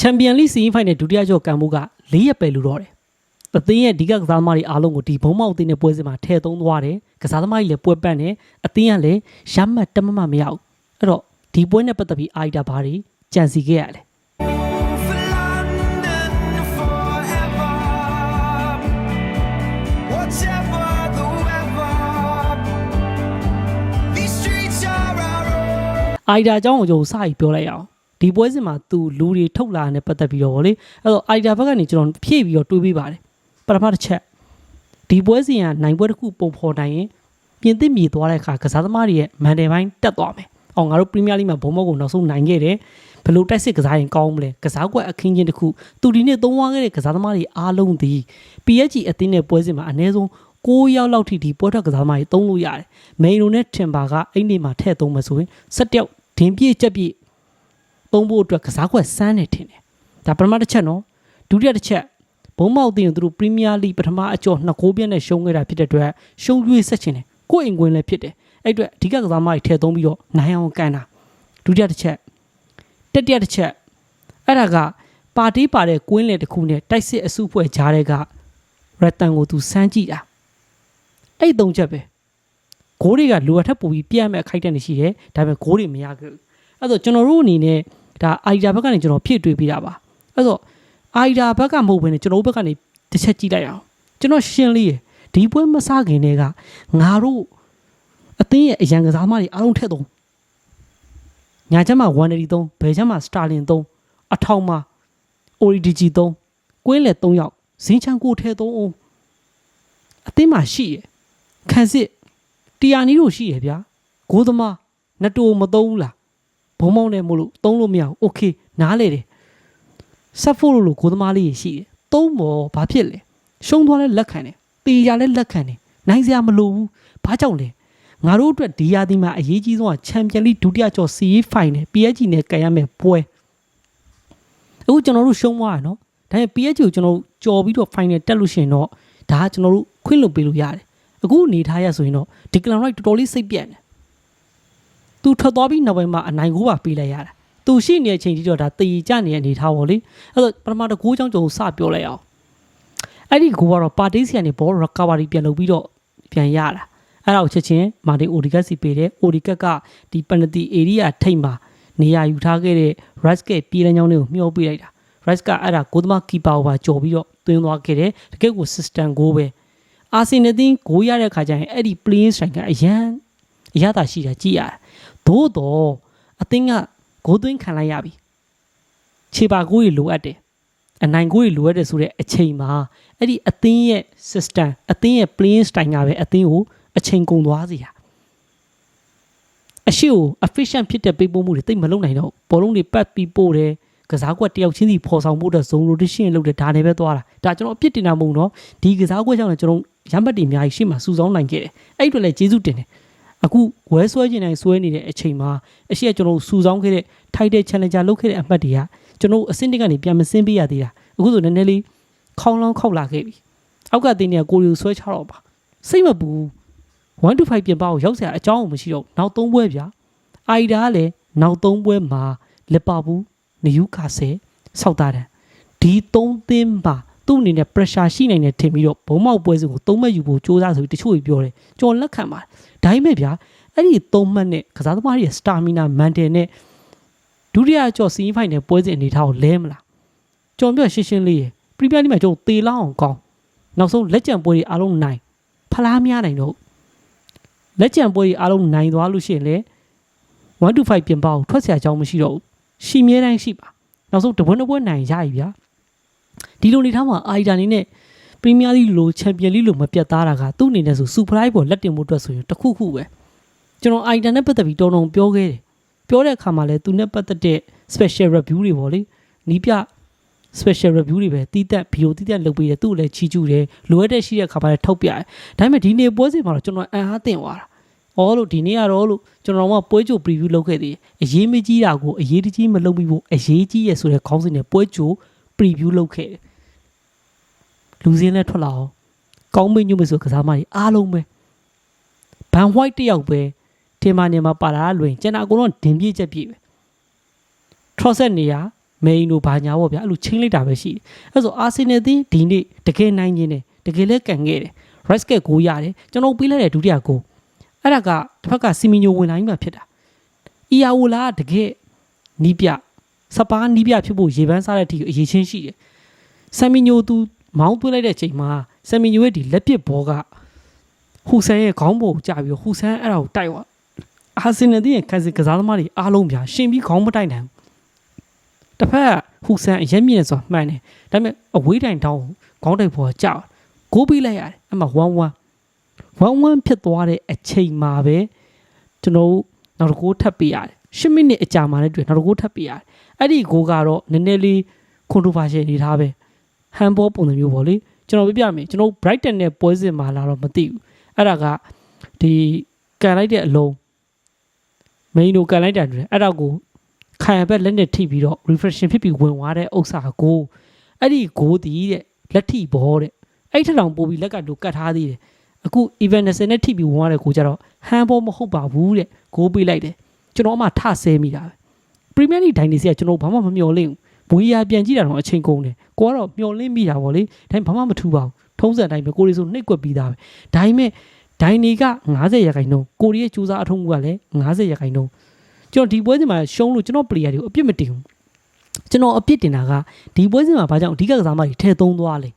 ချန်ပီယံလိစီးဖိုင်နယ်ဒုတိယကျော်ကန်မှုက၄ရက်ပဲလူတော့တယ်။အသင်းရဲ့ဒီကကစားသမားတွေအားလုံးကိုဒီဘုံမောက်အသင်းနဲ့ပွဲစဉ်မှာထည့်သွင်းသွားတယ်။ကစားသမားတွေလည်းပွဲပတ်နေအသင်းကလည်းရမှတ်တမမမရဘူး။အဲ့တော့ဒီပွဲနဲ့ပတ်သက်ပြီးအာရီတာဘာတွေကြံစီခဲ့ရလဲ For London forever. Whatever the weather, these streets are our own. ။အာရီတာအကြောင်းကိုကျွန်တော်စပြီးပြောလိုက်အောင်။ ဒီပွဲစဉ်မှာသူလူတွေထုတ်လာတဲ့ပတ်သက်ပြီးတော့ဗောလေ။အဲ့တော့အာရီတာဘက်ကနေကျွန်တော်ဖြည့်ပြီးတော့တွေးပေးပါတယ်။ပထမတစ်ချက်ဒီပွဲစဉ်ကနိုင်ပွဲတစ်ခုပုံဖော်နိုင်ရင်ပြင်သစ်မြေသွားတဲ့အခါကစားသမားတွေရဲ့မန်တယ်ပိုင်းတက်သွားမယ်။အော်ငါတို့ပရီးမီးယားလိမှာဘုံမောက်ကိုနောက်ဆုံးနိုင်ခဲ့တယ်။ဘယ်လိုတိုက်စစ်ကစားရင်ကောင်းမလဲ။ကစားကွက်အခင်းချင်းတစ်ခုသူဒီနေ့သုံးဝါခဲ့တဲ့ကစားသမားတွေအားလုံးဒီ PSG အသင်းနဲ့ပွဲစဉ်မှာအနည်းဆုံး6ရောက်လောက်ထိဒီပွဲထွက်ကစားသမားတွေသုံးလို့ရတယ်။မိန်လိုနဲ့ထင်ပါကအဲ့ဒီမှာထည့်သုံးမှဆိုရင်7ယောက်ဒင်ပြည့်ချက်ပြည့် သုံးဖို့အတွက်ကစားကွက်စမ်းနေထင်တယ်။ဒါပထမတစ်ချက်နော်။ဒုတိယတစ်ချက်ဘုံမောက်တင်ကိုသူတို့ပရီးမီးယားလိပထမအကျော်နှစ်ကိုးပြည့်နဲ့ရှုံးခဲ့တာဖြစ်တဲ့အတွက်ရှုံးရွေးဆက်ချင်တယ်။ကိုယ့်အိမ်ကွင်းလည်းဖြစ်တယ်။အဲ့အတွက်အဓိကကစားသမားတွေထည့်သုံးပြီးတော့နိုင်အောင်ကန်တာ။ဒုတိယတစ်ချက်တတိယတစ်ချက်အဲ့ဒါကပါတီးပါတဲ့ကွင်းလေတစ်ခုနဲ့တိုက်စစ်အစုဖွဲ့ကြားတဲ့ကရတန်ကိုသူစမ်းကြည့်တာအဲ့ဒီသုံးချက်ပဲဂိုးတွေကလိုအပ်ထက်ပိုပြီးပြတ်မဲ့အခိုက်အတန့်တွေရှိတယ်ဒါပေမဲ့ဂိုးတွေမရခဲ့ဘူးအဲ့တော့ကျွန်တော်တို့အနေနဲ့ ဒါအိုင်ဒါဘက်ကနေကျွန်တော်ဖြည့်တွေးပြတာပါအဲ့တော့အိုင်ဒါဘက်ကမဟုတ်ဘဲနဲ့ကျွန်တော်တို့ဘက်ကနေတစ်ချက်ကြည့်လိုက်အောင်ကျွန်တော်ရှင်းလေးရယ်ဒီပွဲမစခင်တည်းကငါတို့အသင်းရဲ့အရန်ကစားသမားတွေအားလုံးထက်သုံးညာချက်မှာ183ဘယ်ချက်မှာစတာလင်3အထောင်မှာ ODG 3ကွင်းလေ3ယောက်ဇင်းချန်ကိုထဲ3အောင်အသင်းမှာရှိရယ်ခန်းစစ်တီယာနီတို့ရှိရယ်ဗျာဂိုးသမားနတူမသုံးဘူးလား ဘုံမောင်းနေမို့လို့သုံးလို့မရဘူးโอเคနားလေတယ်ဆက်ဖို့လို့လို့ဂိုးသမားလေးရရှိတယ်သုံးပေါ်ဘာဖြစ်လဲရှုံးသွားလဲလက်ခံတယ်တေးရလဲလက်ခံတယ်နိုင်စရာမလိုဘူးဘာကြောင့်လဲငါတို့အတွက်ဒီယာဒီမှာအရေးကြီးဆုံးကချန်ပီယံလိဒုတိယကျော်စီးဖိုင်နယ် PSG နဲ့ကန်ရမယ်ပွဲ အခုကျွန်တော်တို့ရှုံးသွားရနော်ဒါပေမဲ့ PSG ကိုကျွန်တော်တို့ကြော်ပြီးတော့ final တက်လို့ရှိရင်တော့ဒါကကျွန်တော်တို့ခွင့်လွှတ်ပေးလို့ရတယ်အခုအနေထားရဆိုရင်တော့ဒီကလန်ရိုက်တော်တော်လေးစိတ်ပြတ်နေ သူထွက်သွားပြီးနောက်ပိုင်းမှာအနိုင်ကိုပါပေးလိုက်ရတာသူရှိနေတဲ့အချိန်ကြီးတော့ဒါတည်ကြနေတဲ့အနေထားပေါ့လေအဲ့တော့ပထမတစ်ကိုးချောင်းကျွန်တော်စပြောလိုက်အောင်အဲ့ဒီကိုကတော့ပါတီးစီကနေဘော recovery ပြန်လုပ်ပြီးတော့ပြန်ရတာအဲ့ဒါကိုချက်ချင်းမာတင်အိုဒီကတ်စီပေးတယ်အိုဒီကတ်ကဒီပနတီ area ထိတ်မှာနေရာယူထားခဲ့တဲ့ rice ကပြေးလမ်းကြောင်းလေးကိုမျှောပေးလိုက်တာ rice ကအဲ့ဒါကိုသမားကီပါကိုပါကြော်ပြီးတော့သွင်းသွားခဲ့တယ်တကယ့်ကို system ကိုပဲအာဆင်နယ်တင်းကိုရတဲ့ခါကျရင်အဲ့ဒီ playing strike ကအရန်အရသာရှိတာကြည့်ရတယ် သို့တော့အသင်းကဂိုးသွင်းခံလိုက်ရပြီခြေပါကိုကြီးလိုအပ်တယ်အနိုင်ကိုကြီးလိုအပ်တယ်ဆိုတဲ့အချိန်မှာအဲ့ဒီအသင်းရဲ့ system အသင်းရဲ့ playing style ကပဲအသင်းကိုအချိန်ကုန်သွားစေတာအရှိကို efficient ဖြစ်တဲ့ပေးပို့မှုတွေတိတ်မလုပ်နိုင်တော့ဘောလုံးတွေပတ်ပြီးပို့တယ်ကစားကွက်တယောက်ချင်းစီပေါ်ဆောင်ဖို့အတွက် zone rotation လုပ်တယ်ဒါနဲ့ပဲသွားတာဒါကျွန်တော်အပြစ်တင်တာမဟုတ်တော့ဒီကစားကွက်ကြောင့်လည်းကျွန်တော်ရမ်းပတ်တွေအများကြီးရှေ့မှာစူဆောင်းနိုင်ခဲ့တယ်အဲ့အတွက်လည်းကျေးဇူးတင်တယ် အခုဝဲဆွဲကျင်တိုင်းဆွဲနေတဲ့အချိန်မှာအရှိကကျွန်တော်စူဆောင်းခဲ့တဲ့ title challenger လုပ်ခဲ့တဲ့အမှတ်တွေကကျွန်တော်အဆင့်တစ်ကနေပြန်မစင်းပေးရသေးတာအခုဆိုနည်းနည်းလေးခေါင်းလောင်းခောက်လာခဲ့ပြီအောက်ကတင်းတွေကကိုရီကိုဆွဲချတော့ပါစိတ်မပူ1 to 5ပြင်ပကိုရောက်စရာအကြောင်းမရှိတော့နောက်3ပွဲဗျာအိုင်ဒါကလည်းနောက်3ပွဲမှာလီဗာပူးနယူကာဆယ်ဆောက်တာတယ်ဒီ3သင်းပါ သူ့အနေနဲ့ pressure ရှိနိုင်တယ်ထင်ပြီးတော့ဘုံမောက်ပွဲစဉ်ကိုသုံးမှတ်ယူဖို့စ조사ဆိုပြီးတချို့ကြီးပြောတယ်ကျွန်တော်လက်ခံပါတယ်ဒါပေမဲ့ဗျာအဲ့ဒီသုံးမှတ်နဲ့ကစားသမားတွေရဲ့ stamina mantle နဲ့ဒုတိယကြော့ semi final နဲ့ပွဲစဉ်အနေထားကိုလဲမလားကျွန်တော်ပြောရှင်းရှင်းလေးရယ် Premier League မှာကျွန်တော်သေလောက်အောင်ကောင်းနောက်ဆုံးလက်ကျန်ပွဲတွေအားလုံးနိုင်ဖလားများနိုင်တော့လက်ကျန်ပွဲတွေအားလုံးနိုင်သွားလို့ရှိရင်လေ125ပြင်ပအောင်ထွက်ဆရာအကြောင်းမရှိတော့ဘူးရှီမြဲတိုင်းရှိပါနောက်ဆုံးတပွဲတစ်ပွဲနိုင်ရပြီဗျာ ဒီလိုနေထားမှာအာရီတာနေနဲ့ပရီးမီးယားလိလိုချန်ပီယံလိလိုမပြတ်သားတာကသူ့အနေနဲ့ဆိုစူပရိုက်ပေါ်လက်တင်မှုအတွက်ဆိုရင်တစ်ခုခုပဲကျွန်တော်အာရီတာနဲ့ပတ်သက်ပြီးတော်တော်ပြောခဲ့တယ်ပြောတဲ့အခါမှာလည်းသူနဲ့ပတ်သက်တဲ့ special review တွေပေါ့လေနီးပြ special review တွေပဲတီးတက်ဗီဒီယိုတီးတက်လုပ်ပေးတယ်သူ့ကိုလည်းချီးကျူးတယ်လိုအပ်တဲ့ရှိတဲ့အခါမှာလည်းထုတ်ပြတယ်ဒါပေမဲ့ဒီနေ့ပွဲစဉ်မှာတော့ကျွန်တော်အံ့အားသင့်သွားတာအော်လို့ဒီနေ့ကတော့လို့ကျွန်တော်ကပွဲကြို preview လုပ်ခဲ့သေးတယ်အရေးမကြီးတာကိုအရေးတကြီးမလုပ်ပြီးဖို့အရေးကြီးရဆိုတဲ့ခေါင်းစဉ်နဲ့ပွဲကြို preview လုပ်ခဲ့တယ် လူစင်းလည်းထွက်လာအောင်ကောင်းမင်းညွတ်မဆိုကစားမကြီးအားလုံးပဲဘန် white တယောက်ပဲတင်မာနေမှာပါလာလွင်ကျွန်တော်အကုန်လုံးဒင်ပြည့်ချက်ပြည့်ပဲ trosset နေရမိန်တို့ဘာညာပေါ့ဗျာအဲ့လိုချင်းလိုက်တာပဲရှိတယ်အဲ့ဆိုအာဆင်နယ်သင်းဒီနေ့တကယ်နိုင်ခြင်းတယ်တကယ်လဲကန်ခဲ့တယ် rice get ကိုရတယ်ကျွန်တော်ပေးလိုက်တဲ့ဒုတိယကိုအဲ့ဒါကတစ်ဖက်ကစီမီညိုဝင်လာပြီးမှဖြစ်တာအီယာဝလာကတကယ်နီးပြစပါးနီးပြဖြစ်ဖို့ရေပန်းစားတဲ့အထိအရေးချင်းရှိတယ်ဆမ်မီညိုသူ မောင်းသွင်းလိုက်တဲ့ချိန်မှာဆမ်မီညိုရဲ့ဒီလက်ပစ်ဘောကဟူဆန်ရဲ့ခေါင်းပေါ်ကိုကြာပြီးတော့ဟူဆန်အဲ့ဒါကိုတိုက်သွားအာဆင်နယ်ရဲ့ကန်စီကစားသမားတွေအားလုံးပြရှင်ပြီးခေါင်းမတိုက်နိုင်ဘူးတစ်ဖက်ကဟူဆန်အရက်မြင့်ဆိုတာမှန်တယ်ဒါပေမဲ့အဝေးတိုင်တောင်းခေါင်းတိုက်ဘောကကြာကိုပေးလိုက်ရတယ်အဲ့မှာ1 1 1-1ဖြစ်သွားတဲ့အချိန်မှာပဲကျွန်တော်တို့နောက်တစ်ကိုးထပ်ပေးရတယ်10မိနစ်အကြာမှာလည်းတွေ့နောက်တစ်ကိုးထပ်ပေးရတယ်အဲ့ဒီဂိုးကတော့နည်းနည်းလေး controversial နေထားပဲ handball ပုံစံမျိုးပေါ့လေကျွန်တော်ပြပြမယ်ကျွန်တော် Brighton နဲ့ပွဲစဉ်မှာလာတော့မသိဘူးအဲ့ဒါကဒီကန်လိုက်တဲ့အလုံး main ကိုကန်လိုက်တာတွေ့တယ်အဲ့ဒါကိုခိုင်ရဘက်လက်နဲ့ထိပြီးတော့ reflection ဖြစ်ပြီးဝင်သွားတဲ့ဥစ္စာကိုအဲ့ဒီဂိုးတီးတဲ့လက်ထိဘောတဲ့အဲ့ထက်တောင်ပို့ပြီးလက်ကတူကတ်ထားသေးတယ်အခု event 20နဲ့ထိပြီးဝင်ရတဲ့ကိုကြတော့ handball မဟုတ်ပါဘူးတဲ့ဂိုးပေးလိုက်တယ်ကျွန်တော်အမှထဆဲမိတာပဲ Premier League ဒိုင်နေစီကကျွန်တော်ဘာမှမမျှော်လင့်ဘူး ဘွေးရပြန်ကြည့်တာတော့အချိန်ကုန်တယ်ကိုကတော့မျှော်လင့်မိတာဗောလေဒါပေမဲ့ဘာမှမထူပါဘူးထုံးစံအတိုင်းပဲကိုရီဆိုနှိပ်ကွက်ပြီးသားပဲဒါပေမဲ့ဒိုင်နေက90ရာခိုင်နှုန်းကိုရီရဲ့ကြိုးစားအထုံးမှုကလည်း90ရာခိုင်နှုန်းကျွန်တော်ဒီပွဲစဉ်မှာရှုံးလို့ကျွန်တော် player တွေကိုအပြစ်မတင်ဘူးကျွန်တော်အပြစ်တင်တာကဒီပွဲစဉ်မှာဘာကြောင့်အဓိကကစားမတွေထဲသုံးသွားလဲ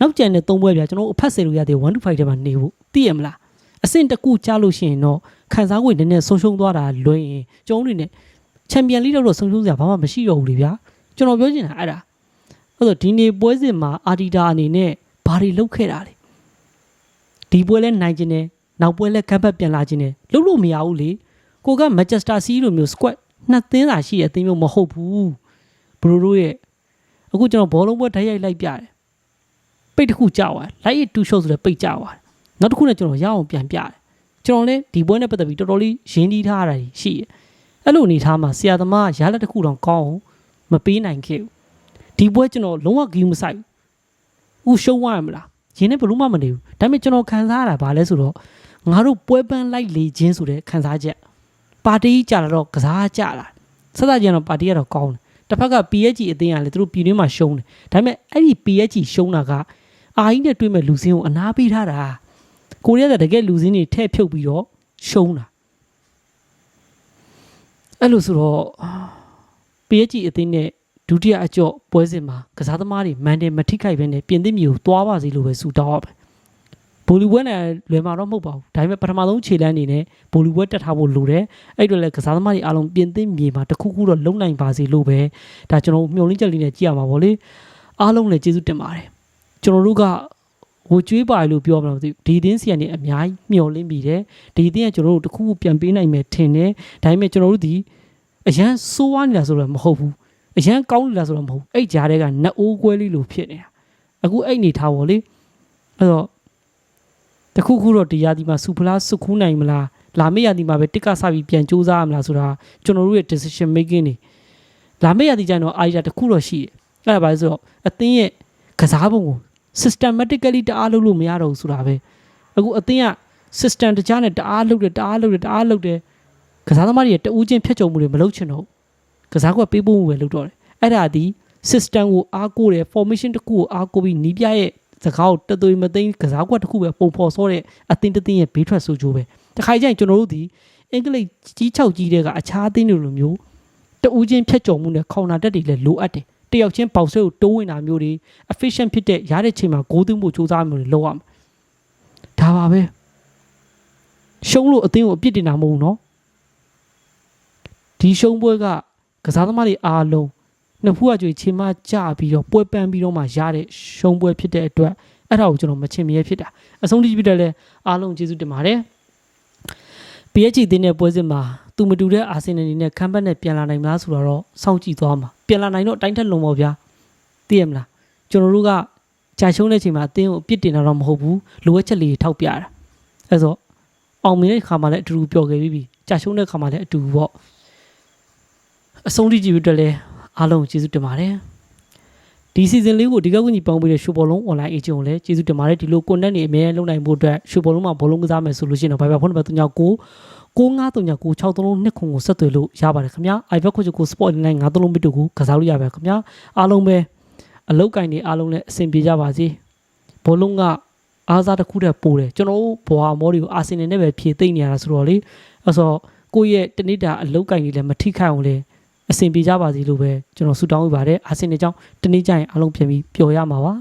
နောက်ကျန်တဲ့သုံးပွဲပြကျွန်တော်တို့အဖက်စေလို့ရတဲ့1 to 5ထဲမှာနေဖို့သိရမလားအဆင့်တစ်ခုကြားလို့ရှိရင်တော့ခံစား권နည်းနည်းဆုံးရှုံးသွားတာလွင်ရင်ကျွန်တော်တို့နေနဲ့ ချန်ပီယံလိတော့ဆုံးရှုံးစရာဘာမှမရှိတော့ဘူးလေဗျာကျွန်တော်ပြောချင်တာအဲ့ဒါအဲ့တော့ဒီနေ့ပွဲစဉ်မှာအာဒီတာအနေနဲ့ဘာတွေလုပ်ခဲ့တာလဲဒီပွဲလဲနိုင်ခြင်းနဲ့နောက်ပွဲလဲကပ်ပတ်ပြန်လာခြင်းနဲ့လုပ်လို့မရဘူးလေကိုကမန်ချက်စတာစီးလိုမျိုး squad နှစ်သင်းသာရှိတဲ့အသင်းမျိုးမဟုတ်ဘူးဘရိုတို့ရဲ့အခုကျွန်တော်ဘောလုံးပွဲဓာတ်ရိုက်လိုက်ပြတယ်ပိတ်တစ်ခုကြောက်သွားလိုက်ရတူရှုပ်ဆိုတဲ့ပိတ်ကြောက်သွားနောက်တစ်ခုနဲ့ကျွန်တော်ရအောင်ပြန်ပြတယ်ကျွန်တော်လည်းဒီပွဲနဲ့ပတ်သက်ပြီးတော်တော်လေးရင်းနှီးထားတာရှိတယ် အဲ့လိုအနေထားမှာဆရာသမားရလက်တစ်ခုတော့ကောင်းအောင်မပေးနိုင်ခဲ့ဘူးဒီပွဲကျွန်တော်လုံးဝဂီးမဆိုင်ဘူးဦးရှုံးသွားရမလားရင်းနဲ့ဘလို့မှမနေဘူးဒါပေမဲ့ကျွန်တော်ခံစားရတာဘာလဲဆိုတော့ငါတို့ပွဲပန်းလိုက်လေခြင်းဆိုတဲ့ခံစားချက်ပါတီကြာလာတော့ကစားကြလာဆက်သက်ကျန်တော့ပါတီကတော့ကောင်းတယ်တစ်ဖက်က PSG အသင်းကလည်းသူတို့ပြည်တွင်းမှာရှုံးတယ်ဒါပေမဲ့အဲ့ဒီ PSG ရှုံးတာကအာကြီးနဲ့တွေ့မဲ့လူစင်းကိုအနာပေးထားတာကိုရီးယားကတကယ်လူစင်းတွေထဲ့ဖြုတ်ပြီးတော့ရှုံးတာ အဲ့လိုဆိုတော့ PSG အသင်းနဲ့ဒုတိယအကြော့ပွဲစဉ်မှာကစားသမားတွေမန်တယ်မထိခိုက်ပဲနဲ့ပြင်သစ်မျိုးသွားပါစေလို့ပဲဆုတောင်းရပဲဘိုလီပွဲနဲ့လွယ်မှာတော့မဟုတ်ပါဘူးဒါပေမဲ့ပထမဆုံးခြေလမ်းအနေနဲ့ဘိုလီပွဲတက်ထားဖို့လိုတယ်အဲ့အတော့လည်းကစားသမားတွေအားလုံးပြင်သစ်မြေမှာတစ်ခုခုတော့လုံနိုင်ပါစေလို့ပဲဒါကျွန်တော်မျှော်လင့်ချက်လေးနဲ့ကြည့်ရမှာပေါ့လေအားလုံးလည်းကျေးဇူးတင်ပါတယ်ကျွန်တော်တို့က ဟိုကျွေးပါလို့ပြောမလို့မသိဘူးဒီတင်းစီကနေအများကြီးမျောလင်းပြီးတယ်ဒီတင်းကကျွန်တော်တို့တစ်ခုခုပြန်ပေးနိုင်မယ်ထင်တယ်ဒါပေမဲ့ကျွန်တော်တို့ဒီအရန်စိုးဝါးနေတာဆိုတော့မဟုတ်ဘူးအရန်ကောင်းနေတာဆိုတော့မဟုတ်ဘူးအဲ့ကြားတဲ့ကနတ်အိုးကွဲလေးလို့ဖြစ်နေတာအခုအဲ့နေထားပါလေအဲ့တော့တခုခုတော့တရားဒီမှာစူဖလားစုခူးနိုင်မလားလာမေ့ရဒီမှာပဲတစ်ကဆပြီးပြန်စူးစမ်းရမလားဆိုတာကျွန်တော်တို့ရဲ့ decision making တွေလာမေ့ရဒီကျရင်တော့အာရီတာတစ်ခုတော့ရှိတယ်အဲ့ဒါပါလဲဆိုတော့အသင်းရဲ့ကစားပုံကို systematically တအားလုပ်လို့မရတော့ဘူးဆိုတာပဲအခုအသင်းက system တကြားနဲ့တအားလုပ်တယ်တအားလုပ်တယ်တအားလုပ်တယ်ကစားသမားတွေရဲ့တဦးချင်းဖြတ်ချုံမှုတွေမလုပ်ချင်တော့ဘူးကစားကွက်ပေးဖို့ပဲလုပ်တော့တယ်အဲ့ဒါဒီ system ကိုအားကိုးတယ် formation တစ်ခုကိုအားကိုးပြီးနီးပြရဲ့စကားကိုတသွေးမသိမ်းကစားကွက်တစ်ခုပဲပုံဖော်စောတဲ့အသင်းတစ်သင်းရဲ့ဘေးထွက်ဆိုးကျိုးပဲတခါကျရင်ကျွန်တော်တို့ဒီအင်္ဂလိပ်ကြီးချောက်ကြီးတဲ့ကအခြားအသင်းတွေလိုမျိုးတဦးချင်းဖြတ်ချုံမှုနဲ့ခေါင်းနာတက်တွေလည်းလိုအပ်တယ် တယောက်ချင်းပေါက်ဆွဲကိုတိုးဝင်တာမျိုးတွေ efficient ဖြစ်တဲ့ရတဲ့ချိန်မှာဂိုးသွင်းဖို့စူးစမ်းမျိုးတွေလုပ်ရမယ်ဒါပါပဲရှုံးလို့အသင်းကိုအပြစ်တင်တာမဟုတ်ဘူးเนาะဒီရှုံးပွဲကကစားသမားတွေအားလုံးနှစ်ဖူးအကြွေချိန်မကြပြီးတော့ပွဲပန်းပြီးတော့မှရတဲ့ရှုံးပွဲဖြစ်တဲ့အတွက်အဲ့ဒါကိုကျွန်တော်မချင်မရဲဖြစ်တာအဆုံးထိပြတဲ့လဲအားလုံးကျေးဇူးတင်ပါတယ် PSG တင်းတဲ့ပွဲစဉ်မှာသူမတူတဲ့အာဆင်နယ်နေနဲ့ခမ်းဘက်နဲ့ပြန်လာနိုင်မလားဆိုတော့စောင့်ကြည့်သွားမှာ ပြန်လာနိုင်တော့အတိုင်းထက်လုံပေါ့ဗျာသိရမလားကျွန်တော်တို့ကကြာရှုံးတဲ့ချိန်မှာအတင်းကိုအပြစ်တင်တာတော့မဟုတ်ဘူးလိုအပ်ချက်လေးတွေထောက်ပြတာအဲဆိုအောင်မြင်တဲ့ခါမှာလည်းအတူတူပျော်ခဲ့ပြီးပြီကြာရှုံးတဲ့ခါမှာလည်းအတူပေါ့အဆုံးထိကြည့်ပြီးတော့လဲအားလုံးကျေးဇူးတင်ပါတယ်ဒီ season လေးကိုဒီကောက်ကူညီပေါင်းပေးတဲ့ရှူဘောလုံး online agent ကိုလည်းကျေးဇူးတင်ပါတယ်ဒီလို content တွေအများကြီးလုပ်နိုင်ဖို့အတွက်ရှူဘောလုံးမှာဘောလုံးကစားမယ်ဆိုလို့ရှိရင်တော့ Viber ဖုန်းနံပါတ်39 9 693963နှစ်ခုကိုဆက်သွယ်လို့ရပါတယ်ခင်ဗျာ iBet ကိုကို sport နဲ့93လုံးမီတူကိုကစားလို့ရပါတယ်ခင်ဗျာအားလုံးပဲအလောက်ကင်တွေအားလုံးနဲ့အဆင်ပြေကြပါစေဘောလုံးကအားစားတစ်ခုတည်းပို့တယ်ကျွန်တော်တို့ဘွာမောတွေကိုအာဆင်နယ်နဲ့ပဲဖြည့်သိမ့်နေရတာဆိုတော့လေအဲ့ဆိုကိုယ့်ရဲ့တနစ်တာအလောက်ကင်တွေလည်းမထိခိုက်အောင်လေအဆင်ပြေကြပါစေလို့ပဲကျွန်တော်ဆုတောင်းပေးပါတယ်အာဆင်နယ်ကြောင့်တနေ့ကျရင်အားလုံးပြန်ပြီးပျော်ရမှာပါ